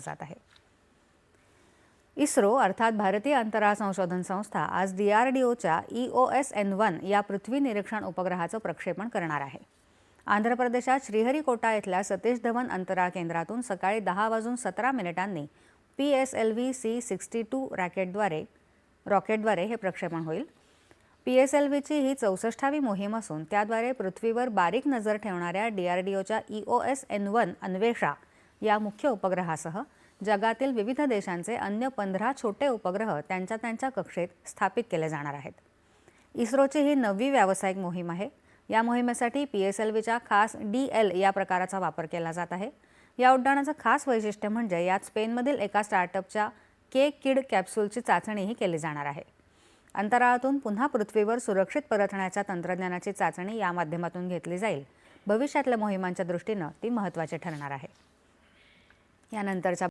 जात आहे. इस्रो अर्थात भारतीय अंतराळ संशोधन संस्था आज डी आर डी ओच्या E O S N one या पृथ्वी निरीक्षण उपग्रहाचं प्रक्षेपण करणार आहे. आंध्र प्रदेशात श्रीहरिकोटा इथल्या सतीश धवन अंतराळ केंद्रातून सकाळी दहा वाजून सतरा मिनिटांनी P S L V C sixty two रॅकेटद्वारे रॉकेटद्वारे हे प्रक्षेपण होईल. पी एस एल व्हीची ही चौसष्टावी मोहीम असून त्याद्वारे पृथ्वीवर बारीक नजर ठेवणाऱ्या डी आर डी ओच्या E O S N one Anvesha या मुख्य उपग्रहासह जगातील विविध देशांचे अन्य पंधरा छोटे उपग्रह त्यांच्या त्यांच्या कक्षेत स्थापित केले जाणार आहेत. इस्रोची ही नववी व्यावसायिक मोहीम आहे. या मोहिमेसाठी पी एस एल व्हीच्या खास डी एल या प्रकाराचा वापर केला जात आहे. या उड्डाणाचं खास वैशिष्ट्य म्हणजे यात स्पेनमधील एका स्टार्टअपच्या के किड कॅप्सूलची चाचणीही केली जाणार आहे. अंतराळातून पुन्हा पृथ्वीवर सुरक्षित परतण्याच्या तंत्रज्ञानाची चाचणी या माध्यमातून घेतली जाईल. भविष्यातल्या मोहिमांच्या दृष्टीनं ती महत्त्वाची ठरणार आहे. यानंतरच्या